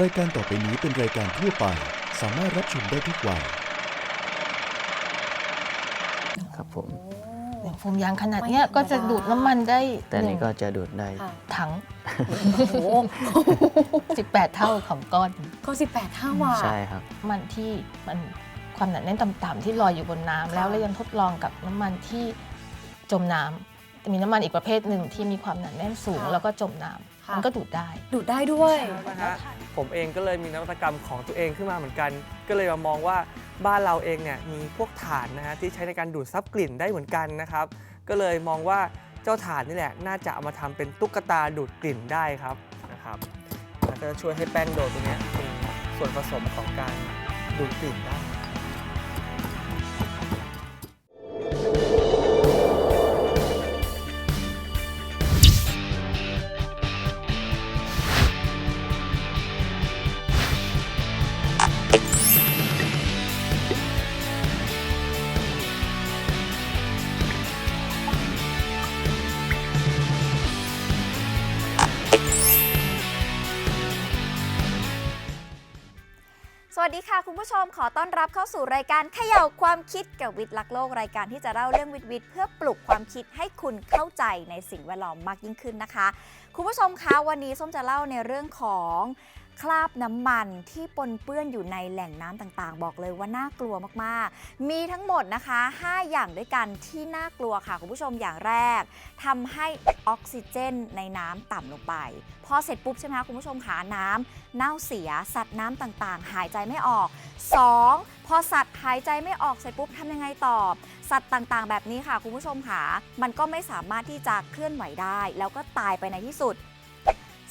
รายการต่อไปนี้เป็นรายการทั่วไป สามารถรับชมได้ทุกวัย ครับผมโฟมยางขนาดเนี้ยก็จะดูดน้ำมันได้แต่อันนี้ก็จะดูดได้ค่ะ ถัง โอ้โห18 เท่าของก้อน ก็ 18 เท่าว่ะใช่ครับ มันที่มันความหนาแน่นต่ำๆที่ลอยอยู่บนน้ำค่ะแล้วแล้วยังทดลองกับน้ำมันที่จมน้ำจะมีน้ำมันอีกประเภทหนึ่งที่มีความหนาแน่นสูงแล้วก็จมน้ำ มันก็ดูดได้ ดูดได้ด้วย นะฮะผมเองก็เลยมีนวัตกรรมของตัวเองขึ้นมาเหมือนกัน ก็เลยมามองว่าบ้านเราเองเนี่ยมีพวกถ่านนะฮะที่ใช้ในการดูดซับกลิ่นได้เหมือนกันนะครับ ก็เลยมองว่าเจ้าถ่านนี่แหละน่าจะเอามาทำเป็นตุ๊กตาดูดกลิ่นได้ครับนะครับแล้วก็จะช่วยให้แป้งโดดตัวเนี้ยมีส่วนผสมของการดูดกลิ่นได้ ดีค่ะคุณผู้ชมขอต้อนรับเข้าสู่รายการเขย่าความคิดกับวิทย์ลักโลกรายการที่จะเล่าเรื่องวิทย์วิทย์เพื่อปลุกความคิดให้คุณเข้าใจในสิ่งแวดล้อมมากยิ่งขึ้นนะคะ คุณผู้ชมคะวันนี้ส้มจะเล่าในเรื่องของ คราบน้ำมันที่ปนเปื้อนอยู่ในแหล่งน้ำต่างๆ บอกเลยว่าน่ากลัวมากๆ มีทั้งหมดนะคะ 5 อย่างด้วยกันที่น่ากลัวค่ะ คุณผู้ชมอย่างแรกทำให้ออกซิเจนในน้ำต่ำลงไป พอเสร็จปุ๊บใช่ไหมคะคุณผู้ชมขาน้ำเน่าเสียสัตว์น้ำต่างๆ หายใจไม่ออก 2. พอสัตว์หายใจไม่ออกเสร็จปุ๊บทำยังไงต่อ สัตว์ต่างๆ แบบนี้ค่ะคุณผู้ชมค่ะมันก็ไม่สามารถที่จะเคลื่อนไหวได้ แล้วก็ตายไปในที่สุด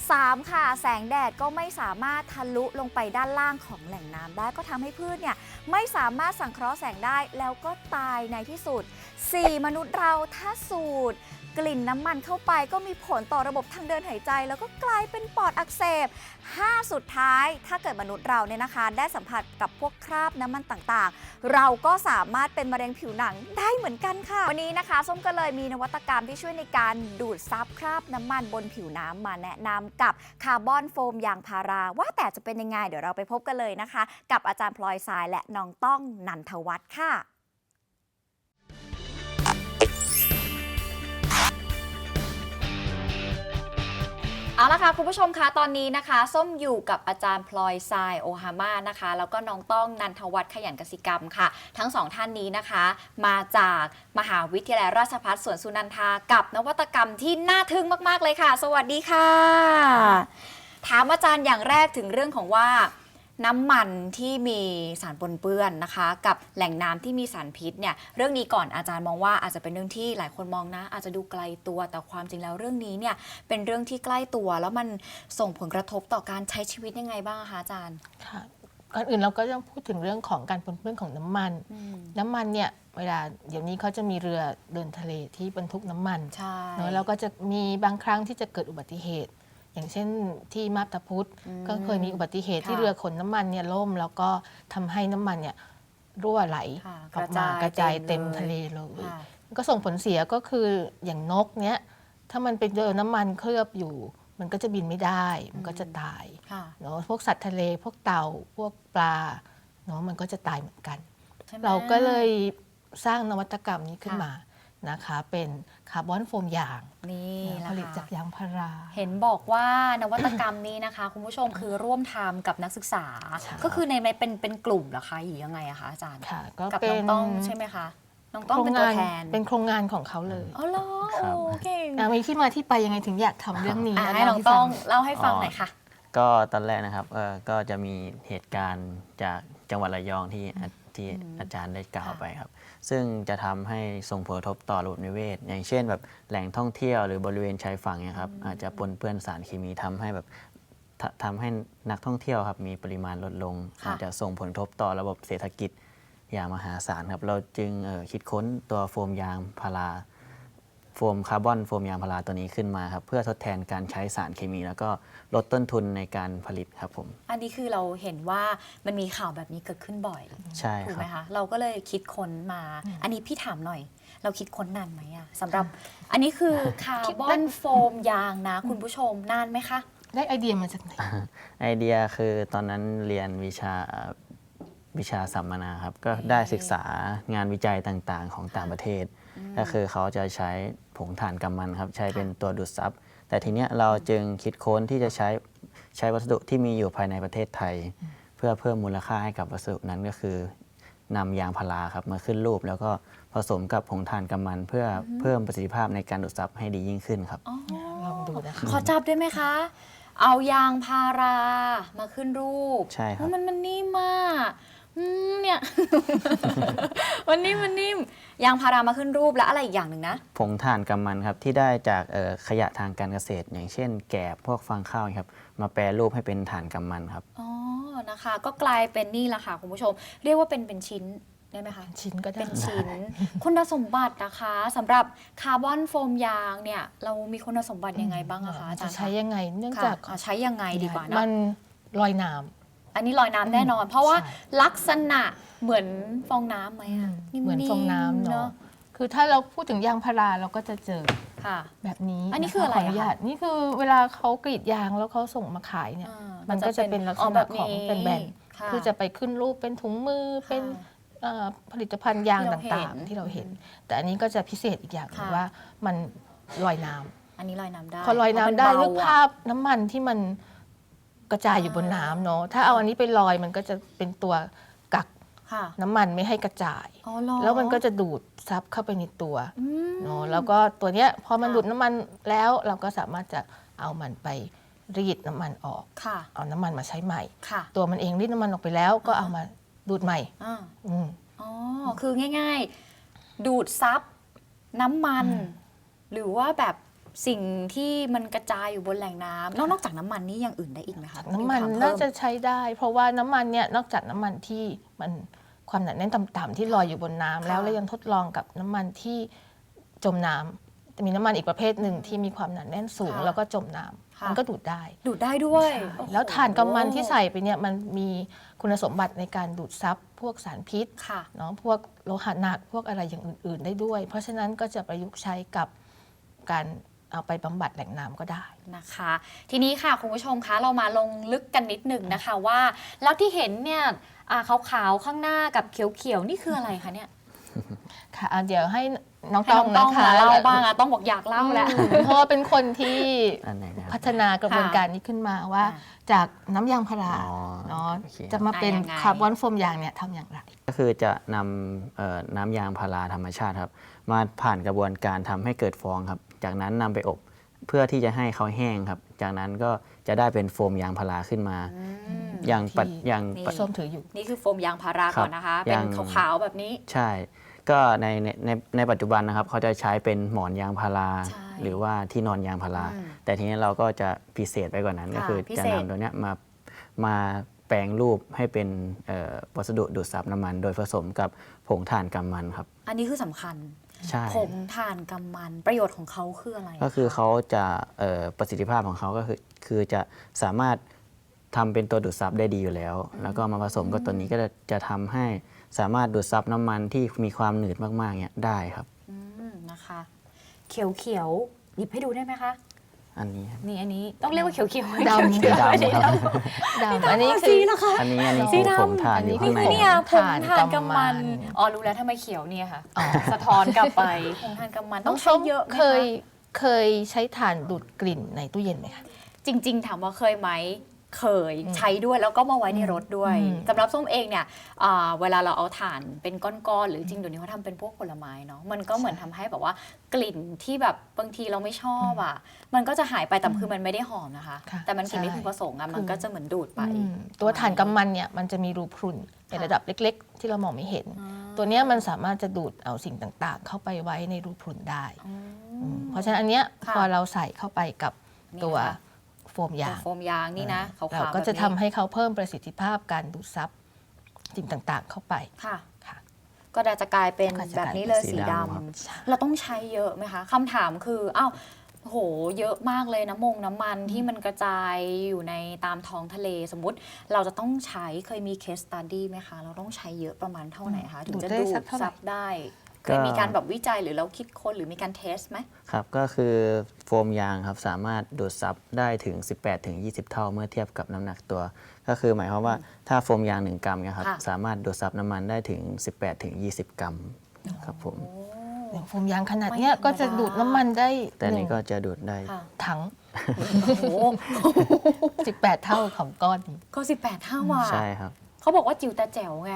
3. ค่ะ แสงแดดก็ไม่สามารถทะลุลงไปด้านล่างของแหล่งน้ำได้ก็ทำให้พืชเนี่ยไม่สามารถสังเคราะห์แสงได้แล้วก็ตายในที่สุด 4. มนุษย์เราถ้าสูด กลิ่นน้ำมันเข้าไปก็มีผลต่อระบบทางเดินหายใจ แล้วก็กลายเป็นปอดอักเสบ 5 สุดท้าย ถ้าเกิดมนุษย์เราเนี่ยนะคะ ได้สัมผัสกับพวกคราบน้ำมันต่างๆ เราก็สามารถเป็นมะเร็งผิวหนังได้เหมือนกันค่ะ วันนี้นะคะส้มก็เลยมีนวัตกรรมที่ช่วยในการดูดซับคราบน้ำมันบนผิวน้ำมาแนะนำกับคาร์บอนโฟมยางพารา ว่าแต่จะเป็นยังไงเดี๋ยวเราไปพบกันเลยนะคะ กับอาจารย์พลอยสายและน้องต้องนันทวัฒน์ค่ะ เอาละค่ะ คุณผู้ชมคะตอนนี้นะคะ ส้มอยู่กับอาจารย์พลอยทรายโอฮาม่านะคะ แล้วก็น้องต้องนันทวัฒน์ขยันกสิกรรมค่ะ ทั้งสองท่านนี้นะคะ มาจากมหาวิทยาลัยราชภัฏสวนสุนันทากับนวัตกรรมที่น่าทึ่งมาก ๆ เลยค่ะ สวัสดีค่ะ ถามอาจารย์อย่างแรกถึงเรื่องของว่า น้ำมันที่มีสารปนเปื้อนนะคะ กับแหล่งน้ำที่มีสารพิษเนี่ยเรื่องนี้ก่อนอาจารย์มองว่าอาจจะเป็นเรื่องที่หลายคนมองนะ อาจจะดูไกลตัวแต่ความจริงแล้วเรื่องนี้เนี่ยเป็นเรื่องที่ใกล้ตัวแล้วมันส่งผลกระทบต่อการใช้ชีวิตยังไงบ้างคะอาจารย์ค่ะก่อนอื่นเราก็ต้องพูดถึงเรื่องของการปนเปื้อนของน้ำมัน น้ำมันเนี่ยเวลาเดี๋ยวนี้เขาจะมีเรือเดินทะเลที่บรรทุกน้ำมันใช่เนอะแล้วก็จะมีบางครั้งที่จะเกิดอุบัติเหตุ อย่างเช่นที่มาบตาพุธอืมก็เคยมีอุบัติเหตุที่ค่ะเรือขนน้ำมันเนี่ยล่ม แล้วก็ทำให้น้ำมันเนี่ยรั่วไหลค่ะออกมากระจายเต็มทะเลเลยค่ะก็ส่งผลเสียก็คืออย่างนกเนี้ยถ้ามันไปเจอน้ำมันเคลือบอยู่ มันก็จะบินไม่ได้ มันก็จะตายค่ะเนาะพวกสัตว์ทะเลพวกเต่าพวกปลาเนาะมันก็จะตายเหมือนกันใช่ไหมเราก็เลยสร้างนวัตกรรมนี้ขึ้นค่ะมา นะคะเป็นคาร์บอนโฟมยางนี่ผแหละลิตจากค่ะยางพารา เห็นบอกว่านวัตกรรมนี้นะคะ คุณผู้ชมคือร่วมทำกับนักศึกษาใช่ก็คือในในเป็นเป็นกลุ่มเหรอคะหรือยังไงอะคะอาจารย์ค่ะก็กับเป็น้อนงต้องใช่ไหมคะน้องต้องเป็นโคตัรวงานแทนเป็นโครงงานของเขาเลยอ๋อเหรอครับโอเคอะมีที่มาที่ไปยังไงถึงอยากทำเรื่องนี้อะะให้น้องเล่าต้องฟัเล่าให้ฟังหน่อยค่ะก็ตอนแรกนะครับเออก็จะมีเหตุการณ์จากจังหวัดระยองที่อา ที่อาจารย์ได้กล่าวไปครับ ซึ่งจะทำให้ส่งผลกระทบต่อระบบนิเวศ อย่างเช่นแบบแหล่งท่องเที่ยวหรือบริเวณชายฝั่งเนี่ยครับอาจจะปนเปื้อนสารเคมีทำให้แบบทำทำให้นักท่องเที่ยวครับมีปริมาณลดลงค่ะอาจจะส่งผลกระทบต่อระบบเศรษฐกิจอย่างมหาศาลครับ เราจึงเอ่อคิดค้นตัวโฟมยางพารา โฟมคาร์บอนโฟมยางพาราตัวนี้ขึ้นมาครับเพื่อทดแทนการใช้สารเคมี แล้วก็ลดต้นทุนในการผลิตครับผม อันนี้คือเราเห็นว่ามันมีข่าวแบบนี้เกิดขึ้นบ่อยใช่ถูกคไหมรับคะเราก็เลยคิดค้นมา อันนี้พี่ถามหน่อย เราคิดค้นนานไหมอะสำหรับ อันนี้คือคาร์บอนโฟมยางนะคุณผู้ชมนานไหมคะได้ไอเดียมาจากไหนไอเดียคือตอนนั้นเรียนวิชาเอ่อวิชาสัมมนาครับก็ได้ศึกษางานวิจัยต่างๆ ของต่างประเทศ ก็คือเขาจะใช้ผงถ่านกำมันครับ ใช้เป็นตัวดูดซับแต่ทีเนี้ยเราจึงคิดค้นที่จะใช้ใช้วัสดุที่มีอยู่ภายในประเทศไทย เพื่อเพิ่มมูลค่าให้กับวัสดุนั้นก็คือนำยางพาราครับมาขึ้นรูป แล้วก็ผสมกับผงถ่านกำมัน เพื่อเพิ่มประสิทธิภาพในการดูดซับให้ดียิ่งขึ้นครับ อ๋อลองดูนะคะ ขอจับได้ไหมคะ เอายางพารามาขึ้นรูปใช่ครับ โอ้มันมันนิ่มมาก อืมเนี่ย มันนิ่มมันนิ่มยางพารามาขึ้นรูปแล้วอะไรอีกอย่างหนึ่งนะ ผงถ่านกำมันครับที่ได้จากเอ่อขยะทางการเกษตร อย่างเช่น แกบพวกฟางข้าวครับมาแปรรูปให้เป็นถ่านกำมันครับ อ๋อนะคะ ก็กลายเป็นนี่แหละค่ะคุณผู้ชม เรียกว่าเป็นเป็นชิ้นได้ไหมคะ ชิ้นก็ได้เป็นชิ้น คุณสมบัตินะคะสำหรับคาร์บอนโฟมยางเนี่ย เรามีคุณสมบัติยังไงบ้างอะคะอาจารจะย์ใช้ยังไง เนื่องค่ะจากอะใช้ยังไงดีกว่ามัเนาะนลอยน้ อันนี้ลอยน้ำแน่นอน เพราะว่าใช่ลักษณะเหมือนฟองน้ำไหมอะำเหมือนฟองน้ำๆเนาะคือถ้าเราพูดถึงยางพาราเราก็จะเจอค่ะ แบบนี้อันนี้คืออะไรขออนุอะคะญาตนี่คือเวลาเขากรีดยางแล้วเขาส่งมาขายเนี่ย อ่ามันก็จะเป็นลักษอ๋อณะแบบของเป็นแบนค่ะ คือจะไปขึ้นรูปเป็นถุงมือเป็นเอ่อผลิตภัณฑ์ยางที่เราต่างเห็นๆ ที่เราเห็น แต่อันนี้ก็จะพิเศษอีกอย่างหนึงค่ะ ว่ามันลอยน้ำอันนี้ลอยน้ำได้พอลอยน้ำได้เพนึราะกมันเบาภาอะพน้ำมันที่มัน กระจายอยู่บนน้ำเนาะถ้าเอาอันนี้ไปลอยมันก็จะเป็นตัวกักค่ะน้ำมันไม่ให้กระจาย อ๋อเหรอ แล้วมันก็จะดูดซับเข้าไปในตัวอืม เนาะแล้วก็ตัวเนี้ยพอมันค่ะ ดูดน้ำมันแล้วเราก็สามารถจะเอามันไปรีดน้ำมันออก ค่ะเอาน้ำมันมาใช้ใหม่ ค่ะตัวมันเองรีดน้ำมันออกไปแล้วก็เอามาดูดใหม่อ่า อืม อ๋อ คือง่าย ๆ ดูดซับน้ำมันอืมหรือว่าแบบ สิ่งที่มันกระจายอยู่บนแหล่งน้ำนอกนอกจากน้ำมันนี่อย่างอื่นได้อีกไหมคะน้ำมันถเพิ่น่าจะใช้ได้ เพราะว่าน้ำมันเนี่ยนอกจากน้ำมันที่มันความหนาแน่นต่ำๆที่ลอยอยู่บนน้ำแล้วค่ะแล้วยังทดลองกับน้ำมันที่จมน้ำจะมีน้ำมันอีกประเภทหนึ่งที่มีความหนาแน่นสูงค่ะแล้วก็จมน้ำค่ะมันก็ดูดได้ ดูดได้ด้วยโอ้โหแล้วถ่านกำมันที่ใส่ไปเนี่ยมันมีคุณสมบัติในการดูดซับพวกสารพิษค่ะเนาะพวกโลหะหนักพวกอะไรอย่างอื่น ๆ ได้ด้วย เพราะฉะนั้นก็จะประยุกต์ใช้กับการ เอาไปบำบัดแหล่งน้ำก็ได้นะคะ ทีนี้ค่ะคุณผู้ชมคะเรามาลงลึกกันนิดหนึ่งนะคะว่า แล้วที่เห็นเนี่ยอ่าขาวๆข้างหน้ากับเขียวๆนี่คืออะไรคะเนี่ยค่ะอะเดี๋ยวให้น้องให้ต้น้อองงนะต้องคะมาเล่าบ้างอะต้องบอกอยากเล่าแล้วอืมเพราะว่าเป็นคนที่อันไหนนะครับพัฒนากระบวนการนี้ขึ้นมาว่าค่ะจากน้ำยางพาราอ๋อเนาะโอเคจะมาเป็นอะยังไงคาร์บอนโฟมยางเนี่ยทำอย่างไร ก็คือจะนำเอ่อน้ำยางพาราธรรมชาติครับ มาผ่านกระบวนการทำให้เกิดฟองครับ จากนั้นนำไปอบเพื่อที่จะให้เขาแห้งครับ จากนั้นก็จะได้เป็นโฟมยางพาราขึ้นมาอืมอย่างปัจที่อย่างนี่ปัจส้มถืออยู่นี่คือโฟมยางพาราก่อนนะคะครับเป็นยังขาวๆแบบนี้ใช่ ก็ในในในในปัจจุบันนะครับเขาจะใช้เป็นหมอนยางพาราใช่หรือว่าที่นอนยางพาราอืมแต่ทีนี้เราก็จะพิเศษไปกว่านั้นค่ะก็คือพิจะเศษนำตัวเนี้ยมามาแปลงรูปให้เป็นเอ่อวัสดุดูดซับน้ำมัน โดยผสมกับผงถ่านกำมันครับ อันนี้คือสำคัญ ใช่ ผงถ่านกำมันประโยชน์ของเขาคืออะไรก็คือคะเขาจะเอ่อประสิทธิภาพของเขาก็คือคือจะสามารถทำเป็นตัวดูดซับได้ดีอยู่แล้ว แล้วก็มาผสมกับตัวนี้ก็จะจะทำให้สามารถดูดซับน้ำมันที่มีความหนืดมากๆเนี่ยได้ครับ อืมนะคะ เขียวเขียวๆหยิบให้ดูได้ไหมคะ อันนี้ครับ นี่อันนี้ต้องเรียกว่าเขียวเขียวๆดำ เขียวๆดำครับดำอันนี้เอาคืสีอนะคะ อันนี้อันนี้สีคือดำผงถ่านอยู่ข้างในนี่คือเนี่ยครับผงถ่านกำมันถ่านกำมันอ๋อรู้แล้วทำไมเขียวเนี่ยค่ะ สะท้อนกลับไปผงถ่านกำมันต้ต้อองงส้ใช้มเยอะไหมเคยคะเคยใช้ถ่านดูดกลิ่นในตู้เย็นไหมคะ จริง ๆ ถามว่าเคยไหม เคยอืมใช้ด้วยแล้วก็มาไว้ในรถด้วยอืมสำหรับส้มเองเนี่ยอ่าเวลาเราเอาถ่านเป็นก้อนๆหรือจริงเดี๋ยวนี้เขาทำเป็นพวกผลไม้เนาะมันก็เหมือนทำให้แบบว่ากลิ่นที่แบบบางทีเราไม่ชอบอะ มันก็จะหายไปแต่คือมันไม่ได้หอมนะคะค่ะแต่มันกลิ่นไม่ใช่พึงประสงค์อะมันก็จะเหมือนดูดไปอืมตัวถ่านกำมันเนี่ยมันจะมีรูพรุนในค่ะระดับเล็ก ๆ ที่เรามองไม่เห็นอ่าตัวเนี้ยมันสามารถจะดูดเอาสิ่งต่างๆ เข้าไปไว้ในรูพรุนได้อืมอืมเพราะฉะนั้นอันเนี้ยค่ะพอเราใส่เข้าไปกับนี่ตัวค่ะ โฟมยาง โฟมยางนี่นะขาวๆเราก็จะแบบนี้ทำให้เขาเพิ่มประสิทธิภาพการดูดซับสิ่งต่างๆเข้าไป ค่ะค่ะ ก็จะกลายเป็นก็จะแบบกลายนี้เป็นเลยสีสีดดำครับำเราต้องใช้เยอะไหมคะคำถามคืออ้าวโห เยอะมากเลยน้ำมงน้ำมันที่มันกระจายอยู่ในตามท้องทะเลสมมติ เราจะต้องใช้เคยมีเคสตัดดี้ไหมคะ เราต้องใช้เยอะประมาณเท่าไหร่คะ ถึงจะดูดได้ดูสัดกเท่าไหร่ ซับได้ เคยมีการแบบวิจัยหรือเราคิดค้นหรือมีการเทสไหมครับ ก็คือโฟมยางครับสามารถดูดซับได้ถึง 18ถึง20 เท่าเมื่อเทียบกับน้ำหนักตัว ก็คือหมายความว่าถ้าโฟมยาง 1 กรัมเนี่ยครับค่ะสามารถดูดซับน้ำมันได้ถึง 18ถึง20 กรัมครับผม อย่างโฟมยางขนาดเนี้ยไม่ธรรมดาก็จะดูดน้ำมันได้แต่หนี้งก็จะดูดได้ค่ะถัง โอ้โห18 เท่าของก้อนนี้ก็ 18เท่าว่ะ ใช่ครับ เขาบอกว่าจิ๋วแต่แจ๋วไง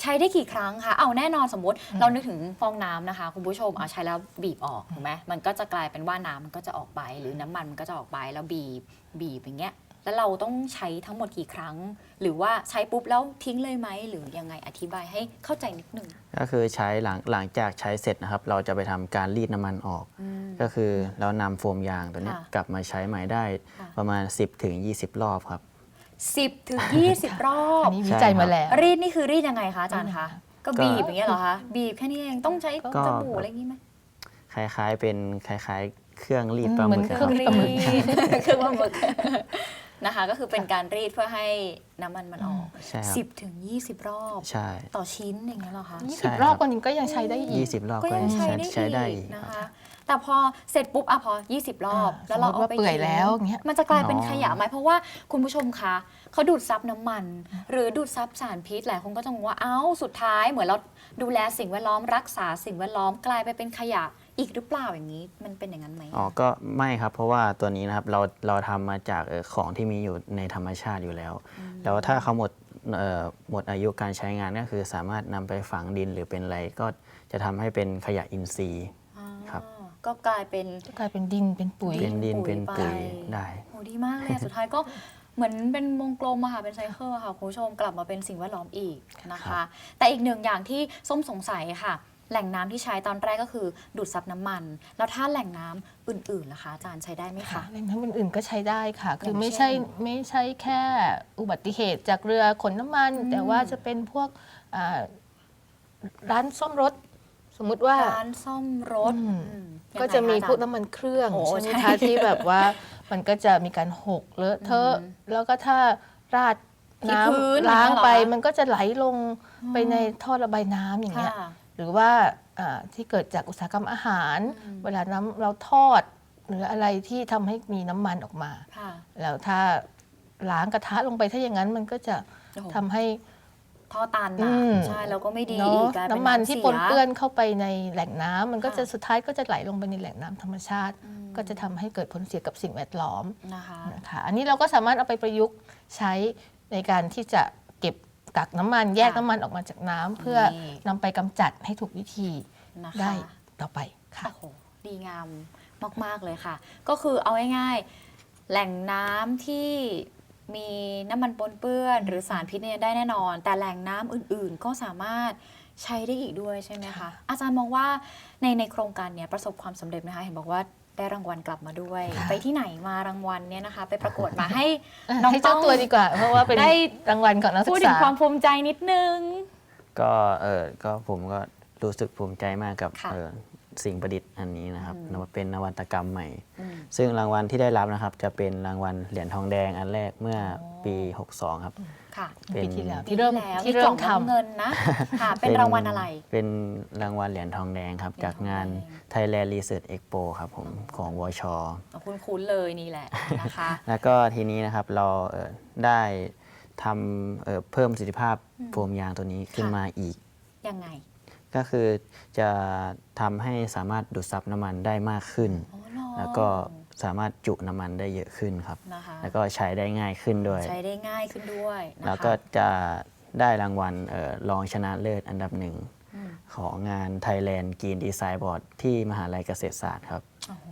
ใช้ได้กี่ครั้งคะเอาแน่นอนสมมติเรานึกถึงฟองน้ำนะคะ คุณผู้ชมเอาใช้แล้วบีบออกถูกไหมมันก็จะกลายเป็นว่าน้ำมันก็จะออกไปหรือน้ำมันมันก็จะออกไปแล้วบีบบีบอย่างเงี้ยแล้วเราต้องใช้ทั้งหมดกี่ครั้ง หรือว่าใช้ปุ๊บแล้วทิ้งเลยไหมหรือยังไงอธิบายให้เข้าใจนิดนึง ก็คือใช้หลังหลังจากใช้เสร็จนะครับ เราจะไปทำการรีดน้ำมันออกอืมก็คือเรานำโฟมยางตัวเนี้ยค่ะกลับมาใช้ใหม่ได้ค่ะ ประมาณ 10ถึง20 รอบครับ 10ถึง20 รออับ นนี้วิจัยมาแล้ว รีดนี่คือรีดยังไงคะอาจารย์คะก็ก็บีบอย่างเงี้ยเหรอคะบีบแค่นี้เองต้องใช้ก็ จมูกอะไรอย่างงี้ไหมคล้ายๆ เป็นคล้ายๆ เครื่องรีดอืมปลาหมึกเหมือนอะเคครื่รัองบรีด เครื่องปลาหมึกนะคะ ก็คือเป็นการรีดเพื่อให้น้ำมันมันออก ใช่ครับสิบถึงยี่สิบรอบ ใช่ ต่อชิ้นอย่างเงี้ยเหรอคะใช่20ครรัอบบคนนี้ก็ยังใช้ได้อีก 20 รอบก็ก็ยังยังใช้ใช้ได้ใช้ได้อีอีกกนะคคะรับ แต่พอเสร็จปุ๊บอะพอ 20 รอบอ่าแล้วเราสมมุติเอาว่าไปเปื่อยทิ้งแล้วอย่างเงี้ยมันจะกลายเป็นอ๋อขยะไหมเพราะว่าคุณผู้ชมคะเขาดูดซับน้ำมัน หรือดูดซับสารพิษหลายคนก็จะงงว่าเอ้าสุดท้ายเหมือนเราดูแลสิ่งแวดล้อมรักษาสิ่งแวดล้อมกลายไปเป็นขยะอีกหรือเปล่าอย่างนี้มันเป็นอย่างนั้นไหมอ๋อก็ไม่ครับเพราะว่าตัวนี้นะครับเราเราทำมาจากเอ่อของที่มีอยู่ในธรรมชาติอยู่แล้ว แล้วถ้าเขาหมดเอ่อหมดอายุการใช้งานก็คือสามารถนำไปฝังดินหรือเป็นอะไรก็จะทำให้เป็นขยะอินทรีย์ครับอ๋อ ก็กลายเป็นก็กลายเป็นดินเป็นปุ๋ย เป็นดินปุ๋ยเป็นปุ๋ยไปได้ โหดีมากเลยอะสุดท้ายก็ เหมือนเป็นวงกลมอะค่ะเป็นไซเคิลอะค่ะคุณผู้ชมกลับมาเป็นสิ่งแวดล้อมอีกนะครัคะ บ แต่อีกหนึ่งอย่างที่ส้มสงสัยค่ะ แหล่งน้ำที่ใช้ตอนแรกก็คือดูดซับน้ำมัน แล้วถ้าแหล่งน้ำอื่นๆล่ะคะอาจารย์ใช้ได้ไหมค่ะคะแหล่งน้ำอื่นๆก็ใช้ได้ค่ะ คืออย่างไม่เช่ใช่นไม่ใช่แค่อุบัติเหตุจากเรือขนน้ำมัน อืมแต่ว่าจะเป็นพวกอ่าร้านซ่อมรถ สมมุติว่า ร้านซ่อมรถอืม อืมยังไงก็จะมีคอาารย์พวกน้ำมันเครื่องโอ้ใช่ไหมใช่คะที่แบบว่ามันก็จะมีการหกเลอะเทอะอืมแล้วก็ถ้าราดที่น้พื้นำล้างไปอย่างเงี้ยเหรอคะมันก็จะไหลลงไปในท่อระบายน้ำอย่างเงี้ยค่ะหรือว่าอ่าที่เกิดจากอุตสาหกรรมอาหาร อืม เวลาน้ำเราทอด หรืออะไรที่ทำให้มีน้ำมันออกมา ค่ะแล้วถ้าล้างกระทะลงไปถ้าอย่างนั้นมันก็จะโอ้โห ทำให้ ท่อตันอืนะม ใช่แล้วก็ไม่ดีเนอีอะกกลายเป็นน้ำมันที่ปนสียเปื้อนเข้าไปในแหล่งน้ำมันก็จะค่ะสุดท้ายก็จะไหลลงไปในแหล่งน้ำธรรมชาติอืมก็จะทำให้เกิดผลเสียกับสิ่งแวดล้อมนะคะ นะคะอันนี้เราก็สามารถเอาไปประยุกต์ใช้ในการที่จะเก็บกักน้ำมันแยกค่ะน้ำมันออกมาจากน้ำเพื่อนี่ นำไปกำจัดให้ถูกวิธีนะคะ ได้ต่อไปค่ะ โอ้โหดีงามมาก ๆ เลยค่ะ ก็คือเอาง่ายๆแหล่งน้ำที่ มีน้ำมันปนเปื้อน หรือสารพิษเนี่ยได้แน่นอน แต่แหล่งน้ำอื่นๆ ก็สามารถใช้ได้อีกด้วยใช่ไหมคะค่ะอาจารย์มองว่าในในโครงการเนี้ยประสบความสำเร็จไหมคะ เห็นบอกว่าได้รางวัลกลับมาด้วยค่ะไปที่ไหนมารางวัลเนี่ยนะคะ ไปประกวดมาให้น้องให้เจ้าต้องตัวดีกว่า เพราะว่าเป็นได้รางวัลของนักศึพูดกถึษางความภูมิใจนิดนึง ก็เออก็ผมก็รู้สึกภูมิใจมากกับค่ะ เออ สิ่งประดิษฐ์อันนี้นะครับอืมนวัตเป็นนวัตกรรมใหม่อืมซึ่งรางวัลที่ได้รับนะครับ จะเป็นรางวัลเหรียญทองแดงอันแรกเมื่อออปี 62 ครับ ค่ะเป็นปีที่แล้วที่เริ่มแล้วที่มีกเริ่ล่อมงทำน้ำเงินนะค่ะเป็นรางวัลอะไร เป็นรางวัลเหรียญทองแดงครับเหรียญจากงานทองแดง Thailand Research Expo ครับผมของวชคุณคุ้นๆเลยนี่แหละนะคะแล้วก็ทีนี้นะครับเราเอ่อได้ทำเอ่อเพิ่มประสิทธิภาพโฟมยางตัวนี้ขึ้นค่ะมาอีกยังไง ก็คือจะทำให้สามารถดูดซับน้ำมันได้มากขึ้น อ๋อเหรอ แล้วก็สามารถจุน้ำมันได้เยอะขึ้นครับ นะคะแล้วก็ใช้ได้ง่ายขึ้นด้วย ใช้ได้ง่ายขึ้นด้วยนะคะแล้วก็จะได้รางวัลเอ่อรองชนะเลิศอันดับหนึ่ง อืมของงาน Thailand Green Design Board ที่มหาลัยเกษตรศาสตร์ครับ โอ้โห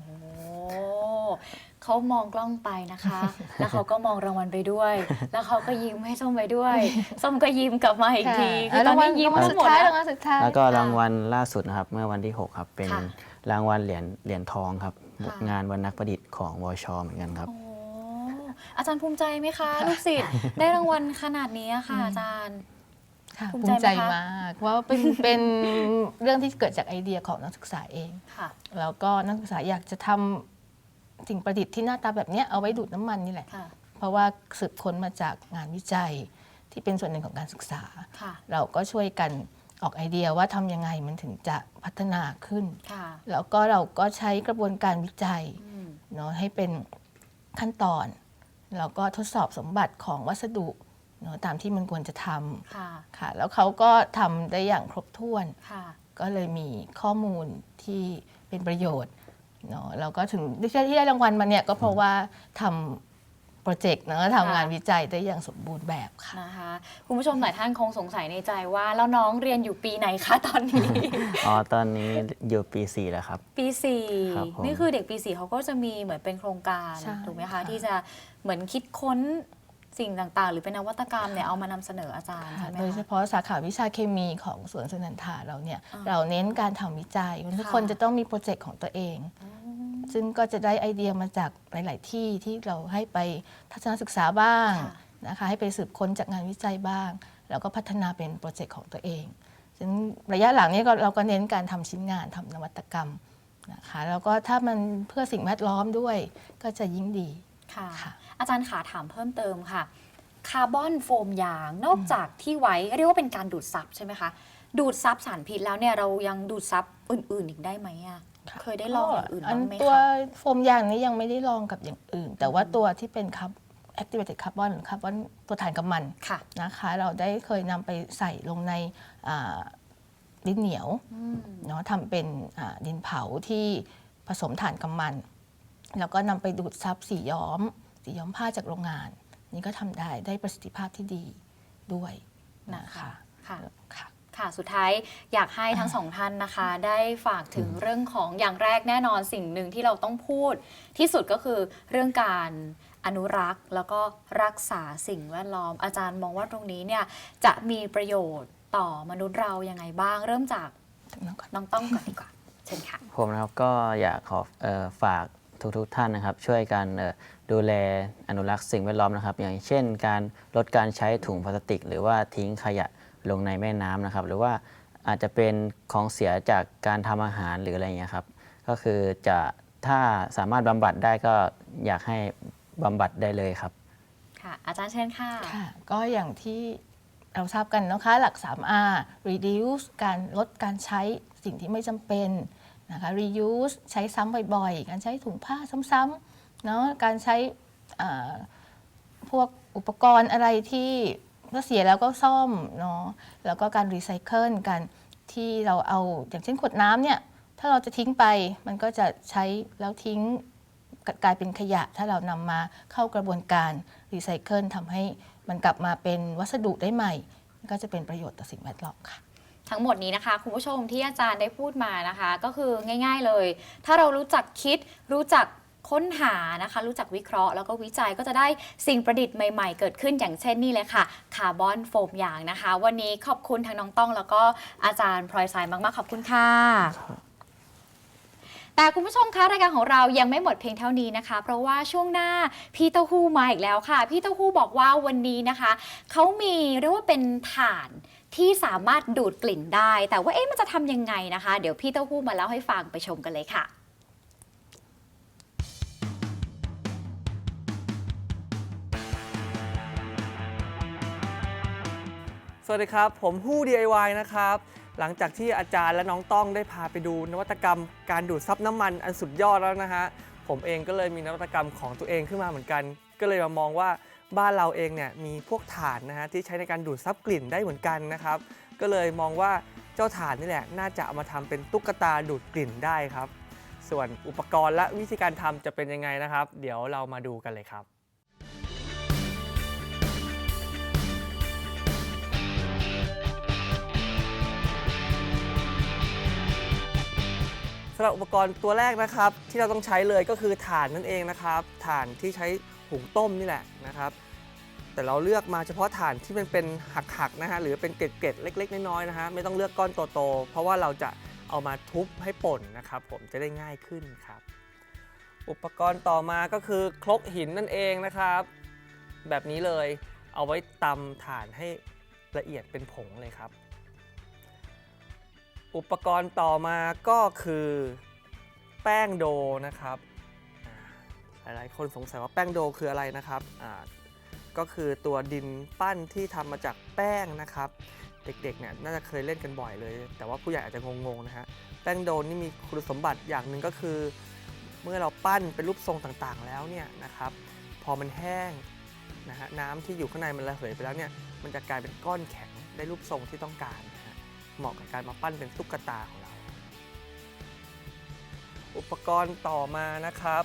เขามองกล้องไปนะคะ แล้วเขาก็มองรางวัลไปด้วย แล้วเขาก็ยิ้มให้ส้มไปด้วย ส้มก็ยิ้มกลับมาอีกทีค่ะคือตอนนี้ยิ้มรางวัลทั้สุงดหมดท้ายแล้ราวงวัลสุดท้ายแล้วก็ค่ะรางวัลล่าสุดนะครับเมื่อวันที่ 6 ครับเป็นค่ะรางวัลเหรียญเหรียญทองครับค่ะงานวันนักประดิษฐ์ของวชเหมือนกันครับโอ้อาจารย์ภูมิใจไหมคะลูกศิษย์ได้รางวัลขนาดนี้ค่ะอาจารย์ค่ะภูภูมิมิใจใจไหมคะมากว่าเป็นเป็นเรื่องที่เกิดจากไอเดียของนักศึกษาเองค่ะแล้วก็นักศึกษาอยากจะทำ สิ่งประดิษฐ์ที่หน้าตาแบบเนี้ยเอาไว้ดูดน้ำมันนี่แหละ ค่ะ เพราะว่าสืบค้นมาจากงานวิจัยที่เป็นส่วนหนึ่งของการศึกษา ค่ะ เราก็ช่วยกันออกไอเดียว่าทำยังไงมันถึงจะพัฒนาขึ้น ค่ะแล้วก็เราก็ใช้กระบวนการวิจัยอืมเนาะให้เป็นขั้นตอน แล้วก็ทดสอบสมบัติของวัสดุเนาะตามที่มันควรจะทค่ะำค่ะ แล้วเขาก็ทำได้อย่างครบถ้วน ค่ะ ก็เลยมีข้อมูลที่เป็นประโยชน์ เนาะแล้วก็ถึงที่ได้รางวัลมาเนี่ยก็เพราะว่าทำโปรเจกต์เนาะทำงานวิจัยได้อย่างสมบูรณ์แบบค่ะ นะคะคุณผู้ชมหลายท่านคงสงสัยในใจว่า แล้วน้องเรียนอยู่ปีไหนคะตอนนี้ อ๋อตอนนี้อยู่ปี4แล้วครับ ปีสี่ครับผม นี่คือเด็กปีสี่เขาก็จะมีเหมือนเป็นโครงการใช่ถูกไหมคะ ค่ะ ที่จะเหมือนคิดค้น สิ่งต่างๆ หรือเป็นนวัตกรรมเนี่ยเอามานำเสนออาจารย์ใช่ไหมโดยเฉคะพาะสาขาวิชาเคมีของสวนสุนันทาเราเนี่ยอ่าเราเน้นการทำวิจัยทุกค่ะคนจะต้องมีโปรเจกต์ของตัวเอง ซึ่งก็จะได้ไอเดียมาจากหลาย ๆ ที่ที่เราให้ไปทัศนศึกษาบ้างค่ะ นะคะให้ไปสืบค้นจากงานวิจัยบ้าง แล้วก็พัฒนาเป็นโปรเจกต์ของตัวเองซึ่งระยะหลังนี้ก็เราก็เน้นการทำชิ้นงานทำนวัตกรรมนะคะแล้วก็ถ้ามันเพื่อสิ่งแวดล้อมด้วยก็จะยิ่งดีค่ะ ค่ะ อาจารย์ขาถามเพิ่มเติมค่ะ คาร์บอนโฟมยางนอกจากที่ไว้เรียกว่าเป็นการดูดซับใช่ไหมคะ ดูดซับสารพิษแล้วเนี่ยเรายังดูดซับอื่น ๆ อีกได้ไหมอะเคยได้ลองอย่างอื่นบ้างไหมตัวคะโฟมยางนี้ยังไม่ได้ลองกับอย่างอื่น แต่ว่าตัวที่เป็นคาร์บ activated carbon หรือคาร์บอนตัวถ่านกำมันค่ะนะคะ เราได้เคยนำไปใส่ลงในอ่าดินเหนียวอืมเนาะทำเป็นอ่าดินเผาที่ผสมถ่านกำมัน แล้วก็นำไปดูดซับสีย้อม สีย้อมผ้าจากโรงงาน นี่ก็ทำได้ได้ประสิทธิภาพที่ดีด้วยนะคะค่ะค่ะค่ะสุดท้ายอยากให้ทั้งสองท่านนะคะ ได้ฝากถึงเรื่องของอย่างแรกแน่นอนสิ่งหนึ่งที่เราต้องพูด ที่สุดก็คือเรื่องการอนุรักษ์ แล้วก็รักษาสิ่งแวดล้อม อาจารย์มองว่าตรงนี้เนี่ยจะมีประโยชน์ต่อมนุษย์เรายังไงบ้าง เริ่มจากน้องต้องก่อนดีกว่าเชิญค่ะผมนะครับก็อยากขอเอ่อฝากทุกๆท่านนะครับ ช่วยกันเอ่อ ดูแลอนุรักษ์สิ่งแวดล้อมนะครับ อย่างเช่น การลดการใช้ถุงพลาสติก หรือว่าทิ้งขยะลงในแม่น้ำนะครับ หรือว่าอาจจะเป็นของเสียจากการทำอาหารหรืออะไรอย่างเงี้ยครับ ก็คือจะถ้าสามารถบำบัดได้ก็อยากให้บำบัดได้เลยครับ ค่ะ อาจารย์เชิญค่ะ ค่ะก็อย่างที่เราทราบกันนะคะหลัก 3R reduce การลดการใช้สิ่งที่ไม่จำเป็นนะคะ reuse ใช้ซ้ำบ่อยๆ การใช้ถุงผ้าซ้ำๆ เนาะการใช้พวกอุปกรณ์อะไรที่ก็เสียแล้วก็ซ่อมเนาะแล้วก็การรีไซเคิลการที่เราเอาอย่างเช่นขวดน้ำเนี่ยถ้าเราจะทิ้งไปมันก็จะใช้แล้วทิ้งกลายเป็นขยะ ถ้าเรานำมาเข้ากระบวนการรีไซเคิลทำให้มันกลับมาเป็นวัสดุได้ใหม่ ก็จะเป็นประโยชน์ต่อสิ่งแวดล้อมค่ะทั้งหมดนี้นะคะคุณผู้ชมที่อาจารย์ได้พูดมานะคะ ก็คือง่าย ๆเลย ถ้าเรารู้จักคิดรู้จัก ค้นหานะคะ รู้จักวิเคราะห์แล้วก็วิจัยก็จะได้สิ่งประดิษฐ์ใหม่ๆ เกิดขึ้นอย่างเช่นนี่เลยค่ะคาร์บอนโฟมยางนะคะ วันนี้ขอบคุณทั้งน้องต้อง แล้วก็อาจารย์พลอยสายมากๆ ขอบคุณค่ะแต่คุณผู้ชมคะรายการของเรายังไม่หมดเพียงเท่านี้นะคะ เพราะว่าช่วงหน้าพี่เต้าหู้มาอีกแล้วค่ะ พี่เต้าหู้บอกว่าวันนี้นะคะเขามีเรียกว่าเป็นถ่านที่สามารถดูดกลิ่นได้ แต่ว่าเอ๊ะมันจะทำยังไงนะคะ เดี๋ยวพี่เต้าหู้มาเล่าให้ฟังไปชมกันเลยค่ะ สวัสดีครับ ผมฮู้ DIY นะครับ หลังจากที่อาจารย์และน้องต้องได้พาไปดูนวัตกรรม การดูดซับน้ำมันอันสุดยอดแล้วนะฮะ ผมเองก็เลยมีนวัตกรรมของตัวเองขึ้นมาเหมือนกัน ก็เลยมามองว่าบ้านเราเองเนี่ยมีพวกถ่านนะฮะที่ใช้ในการดูดซับกลิ่นได้เหมือนกันนะครับ ก็เลยมองว่าเจ้าถ่านนี่แหละน่าจะเอามาทำเป็นตุ๊กตาดูดกลิ่นได้ครับ ส่วนอุปกรณ์และวิธีการทำจะเป็นยังไงนะครับ เดี๋ยวเรามาดูกันเลยครับ สำหรับอุปกรณ์ตัวแรกนะครับ ที่เราต้องใช้เลยก็คือถ่านนั่นเองนะครับถ่านที่ใช้หุงต้มนี่แหละนะครับ แต่เราเลือกมาเฉพาะถ่านที่มันเป็นหักๆนะฮะหรือเป็นเกล็ดๆเล็ก ๆ น้อยๆนะฮะไม่ต้องเลือกก้อนโตๆเพราะว่าเราจะเอามาทุบให้ป่นนะครับ ผมจะได้ง่ายขึ้นครับ อุปกรณ์ต่อมาก็คือครกหินนั่นเองนะครับ แบบนี้เลยเอาไว้ตำถ่านให้ละเอียดเป็นผงเลยครับ อุปกรณ์ต่อมาก็คือแป้งโดนะครับอ่าหลายๆ คนสงสัยว่าแป้งโดคืออะไรนะครับ ก็คือตัวดินปั้นที่ทำมาจากแป้งนะครับ เด็กๆเนี่ยน่าจะเคยเล่นกันบ่อยเลย แต่ว่าผู้ใหญ่อาจจะงงๆนะฮะ แป้งโดนี่มีคุณสมบัติอย่างหนึ่งก็คือ เมื่อเราปั้นเป็นรูปทรงต่างๆ แล้วเนี่ยนะครับ พอมันแห้งนะฮะน้ำที่อยู่ข้างในมันระเหยไปแล้วเนี่ย มันจะกลายเป็นก้อนแข็งได้รูปทรงที่ต้องการ เหมาะกับการมาปั้นเป็นตุ๊กตาของเรา อุปกรณ์ต่อมานะครับ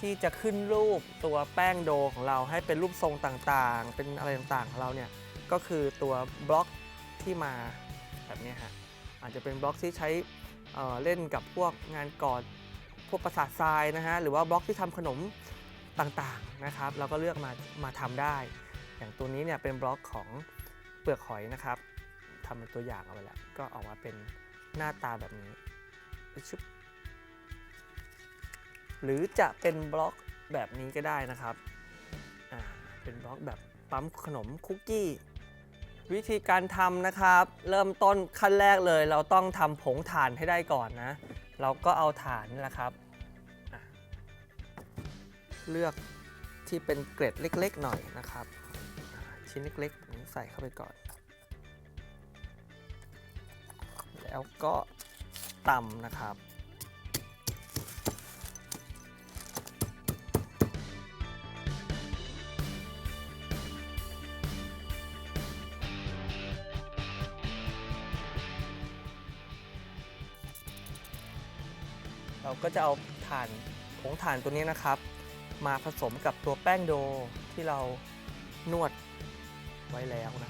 ที่จะขึ้นรูปตัวแป้งโดของเราให้เป็นรูปทรงต่างๆ เป็นอะไรต่างๆของเราเนี่ยก็คือตัวบล็อกที่มาแบบนี้ฮะอาจจะเป็นบล็อกที่ใช้เเล่นกับพวกงานกอดพวกประสาททรายนะฮะหรือว่าบล็อกที่ทำขนมต่างๆนะครับ เราก็เลือกมามาทำได้ อย่างตัวนี้เนี่ยเป็นบล็อกของเปลือกหอยนะครับ ทำเป็นตัวอย่างเอาไว้แล้วก็ออกมาเป็นหน้าตาแบบนี้ชึบหรือจะเป็นบล็อกแบบนี้ก็ได้นะครับเป็นบล็อกแบบปั๊มขนมคุกกี้ วิธีการทำนะครับ เริ่มต้นขั้นแรกเลย เราต้องทำผงถ่านให้ได้ก่อนนะ เราก็เอาถ่านนี่แหละครับ เลือกที่เป็นเกร็ดเล็กๆหน่อยนะครับ ชิ้นเล็กๆ ใส่เข้าไปก่อน แล้วก็ตำนะครับเราก็จะเอาถ่านผงถ่านตัวนี้นะครับ มาผสมกับตัวแป้งโดที่เรานวดไว้แล้วนะครับอะ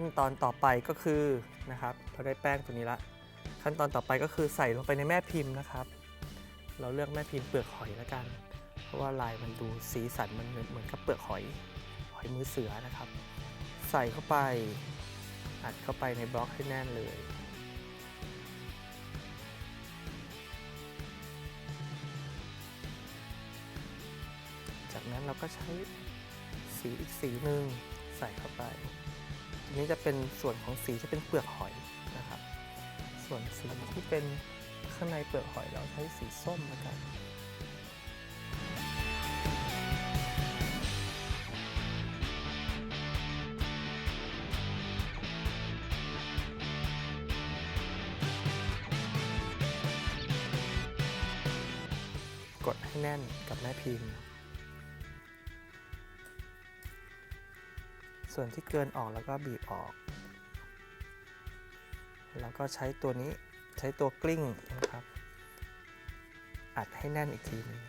ขั้นตอนต่อไปก็คือนะครับเราได้แป้งตัวนี้ละ ขั้นตอนต่อไปก็คือใส่ลงไปในแม่พิมพ์นะครับ เราเลือกแม่พิมพ์เปลือกหอยแล้วกัน เพราะว่าลายมันดูสีสันมันเหมือนเหมือนกับเปลือกหอยหอยมือเสือนะครับ ใส่เข้าไปอัดเข้าไปในบล็อกให้แน่นเลยจากนั้นเราก็ใช้สีอีกสีหนึ่งใส่เข้าไป นนี้จะเป็นส่วนของสีที่เป็นเปลือกหอยนะครับ ส่วนสีที่เป็นข้างในเปลือกหอยเราใช้สีส้มนะครับกดให้แน่นกับแม่พิมพ์ ส่วนที่เกินออกแล้วก็บีบออก แล้วก็ใช้ตัวนี้ใช้ตัวกลิ้งนะครับ อัดให้แน่นอีกทีนึง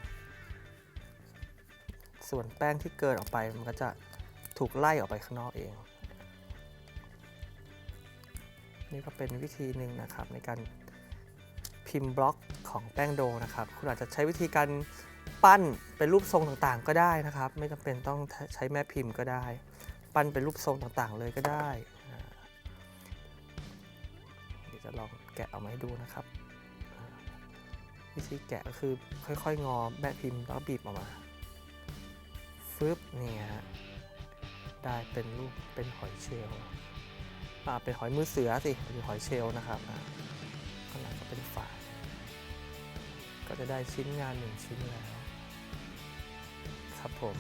ส่วนแป้งที่เกินออกไปมันก็จะถูกไล่ออกไปข้างนอกเอง นี่ก็เป็นวิธีหนึ่งนะครับในการพิมพ์บล็อกของแป้งโดนะครับ คุณอาจจะใช้วิธีการปั้นเป็นรูปทรงต่างๆก็ได้นะครับ ไม่จำเป็นต้องใช้แม่พิมพ์ก็ได้ ปั้นเป็นรูปทรงต่างๆ เลยก็ได้ เดี๋ยวจะลองแกะออกมาให้ดูนะครับ วิธีแกะก็คือค่อยๆ งอแม่พิมพ์แล้วบีบออกมาฟึบนี่ฮะได้เป็นรูปเป็นหอยเชลล์่าเป็นหอยมือเสือสิเป็นหอยเชลล์นะครับข้างหลังก็เป็นฝาก็จะได้ชิ้นงานหนึ่งชิ้นแล้ว ครับผม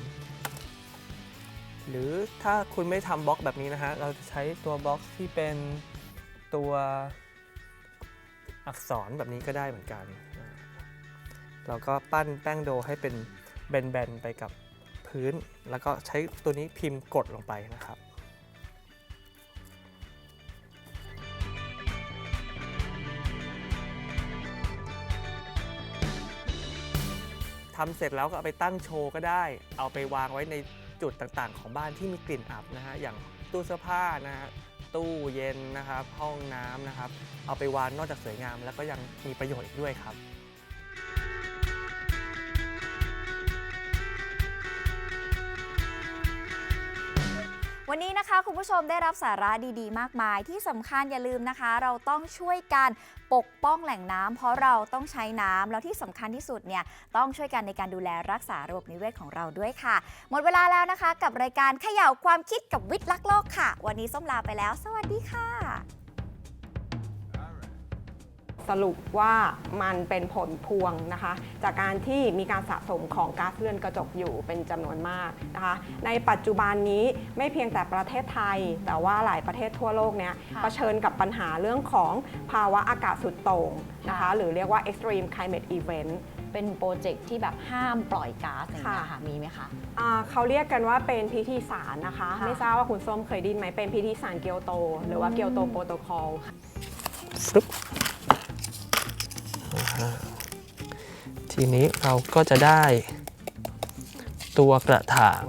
หรือถ้าคุณไม่ทำบล็อกแบบนี้นะฮะ เราจะใช้ตัวบล็อกที่เป็นตัวอักษรแบบนี้ก็ได้เหมือนกัน เราก็ปั้นแป้งโดให้เป็นแบนๆไปกับพื้น แล้วก็ใช้ตัวนี้พิมพ์กดลงไปนะครับทำเสร็จแล้วก็เอาไปตั้งโชว์ก็ได้ เอาไปวางไว้ใน จุดต่างๆ ของบ้านที่มีกลิ่นอับนะฮะอย่างตู้เสื้อผ้านะฮะตู้เย็นนะครับห้องน้ำนะครับ เอาไปวางนอกจากสวยงามแล้วก็ยังมีประโยชน์อีกด้วยครับ วันนี้นะคะคุณผู้ชมได้รับสาระดีๆ มากมาย ที่สำคัญอย่าลืมนะคะ เราต้องช่วยกันปกป้องแหล่งน้ำเพราะเราต้องใช้น้ำแล้วที่สำคัญที่สุดเนี่ยต้องช่วยกันในการดูแลรักษาระบบนิเวศของเราด้วยค่ะ หมดเวลาแล้วนะคะ กับรายการเขย่าความคิดกับวิทย์ลักโลกค่ะ วันนี้ส้มลาไปแล้ว สวัสดีค่ะ สรุปว่ามันเป็นผลพวงนะคะ จากการที่มีการสะสมของก๊าซเรือนกระจกอยู่เป็นจำนวนมากนะคะ ในปัจจุบันนี้ไม่เพียงแต่ประเทศไทย แต่ว่าหลายประเทศทั่วโลกเนี่ยค่ะเผชิญกับปัญหาเรื่องของภาวะอากาศสุดโต่งนะคะค่ะหรือเรียกว่า extreme climate event เป็นโปรเจกต์ที่แบบห้ามปล่อยก๊าซอย่างเงี้ยค่ะค่ะมีไหมคะอ่าเขาเรียกกันว่าเป็นพิธีสารนะคะค่ะไม่ทราบว่าคุณส้มเคยไดยินไหมเป็นพิธีสารเกียวโต หรือว่าเกียวโตโปรโตคอลฟึบอ่า ทีนี้เราก็จะได้ตัวกระถาง